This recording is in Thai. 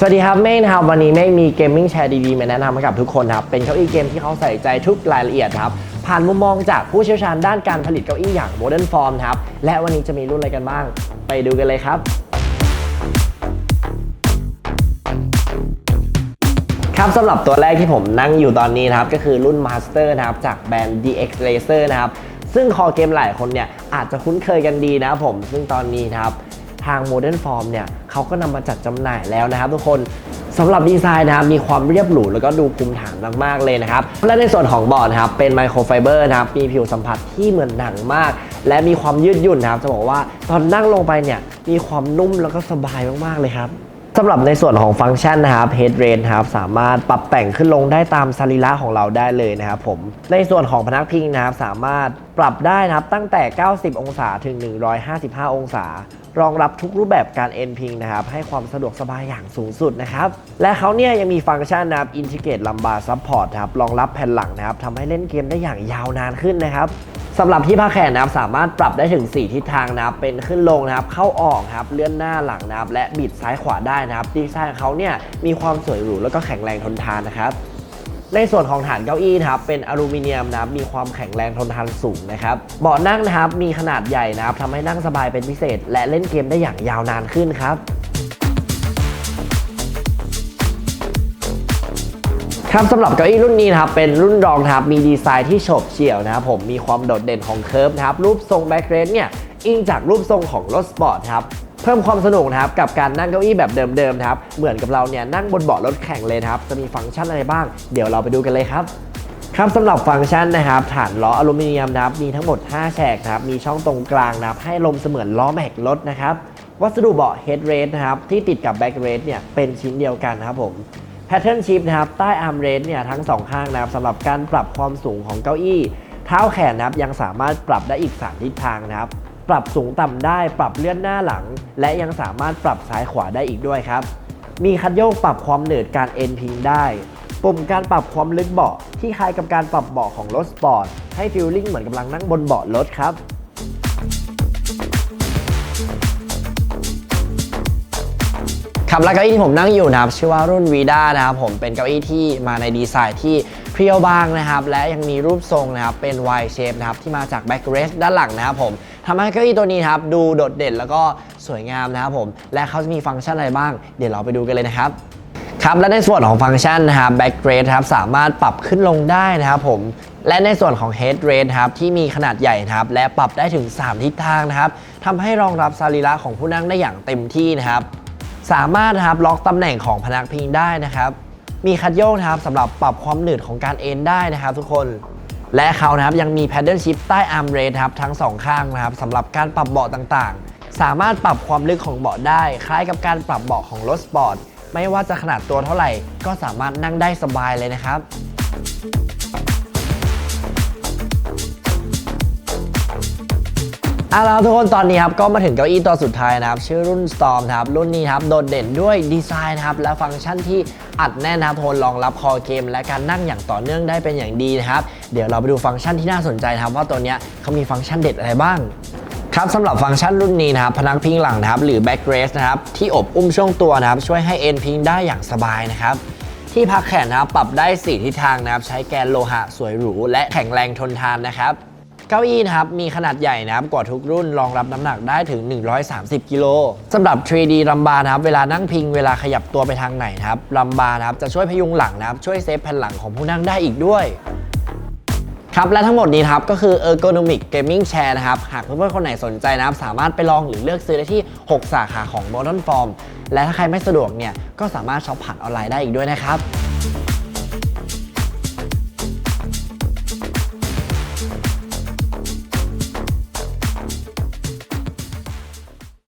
สวัสดีครับเมฆนะครับวันนี้เมฆมีเกมมิ่งแชร์ดีๆมาแนะนำให้กับทุกคนครับ เป็นเก้าอี้เกมที่เขาใส่ใจทุกรายละเอียดครับ ผ่านมุมมองจากผู้เชี่ยวชาญด้านการผลิตเก้าอี้อย่าง Modern Form ครับ และวันนี้จะมีรุ่นอะไรกันบ้าง ไปดูกันเลยครับครับสำหรับตัวแรกที่ผมนั่งอยู่ตอนนี้นะครับ ก็คือรุ่น Master นะครับ จากแบรนด์ DX Racer นะครับ ซึ่งคอเกมหลายคนเนี่ยอาจจะคุ้นเคยกันดีนะครับผม ซึ่งตอนนี้นะครับ ทาง Modern Form เนี่ย เขาก็นำมาจัดจำหน่ายแล้วนะครับทุกคนสำหรับดีไซน์นะครับมีความเรียบหรูแล้วก็ดูภูมิฐานมากๆเลยนะครับและในส่วนของเบาะนะครับเป็นไมโครไฟเบอร์นะครับมีผิวสัมผัสที่เหมือนหนังมาก และมีความยืดหยุ่นนะครับจะบอกว่าตอนนั่งลงไปเนี่ยมีความนุ่มแล้วก็สบายมากๆเลยครับ สำหรับในส่วนของฟังก์ชันนะครับ Head r a นะครับสามารถปรับแต่งขึ้นลงได้ตามสรีระของเราได้เลยนะครับผมในส่วนของพนักพิงนะครับสามารถปรับได้นะครับตั้งแต่ 90 องศาถึง 155 องศา รองรับทุกรูปแบบการเอนพิงนะครับให้ความสะดวกสบายอย่างสูงสุดนะครับและเขาเนี่ยยังมีฟังก์ชันนะครับ Integrate Lumbar Support ครับรองรับแผ่นหลังนะครับทำให้เล่นเกมได้อย่างยาวนานขึ้นนะครับ สำหรับที่พักแขนนะครับสามารถปรับได้ถึง 4 ทิศทางนะครับเป็นขึ้นลงนะครับเข้าออกครับเลื่อนหน้าหลังนะครับและบิดซ้ายขวาได้นะครับดีไซน์ของเขาเนี่ยมีความสวยหรูแล้วก็แข็งแรงทนทานนะครับในส่วนของฐานเก้าอี้นะครับเป็นอลูมิเนียมนะครับมีความแข็งแรงทนทานสูงนะครับเบาะนั่งนะครับมีขนาดใหญ่นะครับทำให้นั่งสบายเป็นพิเศษ และเล่นเกมได้อย่างยาวนานขึ้นครับ ครับสำหรับเก้าอี้รุ่นนี้นะครับเป็นรุ่นรองนะครับมีดีไซน์ที่โฉบเฉี่ยวนะครับผมมีความโดดเด่นของเคิร์ฟนะครับรูปทรงแบ็คเรสเนี่ยอิงจากรูปทรงของรถสปอร์ตครับเพิ่มความสนุกนะครับกับการนั่งเก้าอี้แบบเดิมๆนะครับเหมือนกับเราเนี่ยนั่งบนเบาะรถแข่งเลยครับจะมีฟังก์ชันอะไรบ้าง เดี๋ยวเราไปดูกันเลยครับครับสำหรับฟังก์ชันนะครับฐานล้ออลูมิเนียมนะครับมีทั้งหมด 5 แฉกนะครับมีช่องตรงกลางนะครับให้ลมเสมือนล้อแม็กรถนะครับวัสดุเบาะ head rest นะครับที่ติดกับ back rest เนี่ยเป็นชิ้นเดียวกันนะครับผม แพทเทิร์นชิพนะครับใต้อาร์มเรสเนี่ยทั้งสองข้างนะครับสำหรับการปรับความสูงของเก้าอี้เท้าแขนนะครับยังสามารถปรับได้อีก3ทิศทางนะครับปรับสูงต่ำได้ปรับเลื่อนหน้าหลัง และยังสามารถปรับซ้ายขวาได้อีกด้วยครับ มีคันโยกปรับความเหนืดการเอ็นพิงได้ปุ่มการปรับความลึกเบาะที่คล้ายกับการปรับเบาะของรถสปอร์ตให้ฟีลลิ่งเหมือนกำลังนั่งบนเบาะรถครับ ครับและเก้าอี้ที่ผมนั่งอยู่นะครับชื่อว่ารุ่น Vida นะครับผมเป็นเก้าอี้ที่มาในดีไซน์ที่เพรียวบางนะครับ และยังมีรูปทรงนะครับเป็น Y shape นะครับที่มาจาก backrest ด้านหลังนะครับผมทำให้เก้าอี้ตัวนี้ครับดูโดดเด่นแล้วก็สวยงามนะครับผมและเขาจะมีฟังก์ชันอะไรบ้าง เดี๋ยวเราไปดูกันเลยนะครับครับและในส่วนของฟังก์ชันนะครับ back rate ครับสามารถปรับขึ้นลงได้นะครับผมและในส่วนของ head rate ครับที่มีขนาดใหญ่ครับและปรับได้ถึง 3 ทิศทางนะครับทำให้รองรับสรีระของผู้นั่งได้อย่างเต็มที่นะครับ สามารถนะครับล็อกตำแหน่งของพนักพิงได้นะครับมีคัดโยกนะครับสำหรับปรับความหนืดของการเอนได้นะครับ ทุกคนและเขานะครับยังมี paddle shift ใต้ arm rest ครับทั้งสองข้างนะครับสำหรับการปรับเบาะต่างๆ สามารถปรับความลึกของเบาะได้ คล้ายกับการปรับเบาะของรถสปอร์ตไม่ว่าจะขนาดตัวเท่าไหร่ ก็สามารถนั่งได้สบายเลยนะครับ เอาละครับทุกคนตอนนี้ครับก็มาถึงเก้าอี้ตัวสุดท้ายนะครับ ชื่อรุ่น Storm นะครับรุ่นนี้ครับโดดเด่นด้วยดีไซน์นะครับและฟังก์ชันที่อัดแน่นนะครับทนรองรับคอเกม และการนั่งอย่างต่อเนื่องได้เป็นอย่างดีนะครับ เดี๋ยวเราไปดูฟังก์ชันที่น่าสนใจนะครับว่าตัวเนี้ยเขามีฟังก์ชันเด็ดอะไรบ้างครับสำหรับฟังก์ชันรุ่นนี้นะครับพนักพิงหลังนะครับหรือ back rest นะครับที่อบอุ้มช่วงตัวนะครับช่วยให้เอ็นพิงได้อย่างสบายนะครับที่พักแขนนะครับปรับได้ 4 ทิศทางนะครับใช้แกนโลหะสวยหรูและแข็งแรงทนทานนะครับ เก้าอี้นะครับมีขนาดใหญ่นะครับกว่าทุกรุ่นรองรับน้ำหนักได้ถึง 130 กิโลสำหรับ 3D ลัมบาร์นะครับเวลานั่งพิงเวลาขยับตัวไปทางไหนนะครับลัมบาร์นะครับจะช่วยพยุงหลังนะครับช่วยเซฟแผ่นหลังของผู้นั่งได้อีกด้วยครับและทั้งหมดนี้ครับก็คือ Ergonomic Gaming Chair นะครับหากเพื่อนๆคนไหนสนใจนะครับสามารถไปลองหรือเลือกซื้อได้ที่ 6 สาขาของ Modern Form และถ้าใครไม่สะดวกเนี่ยก็สามารถช็อปผ่านออนไลน์ได้อีกด้วยนะครับ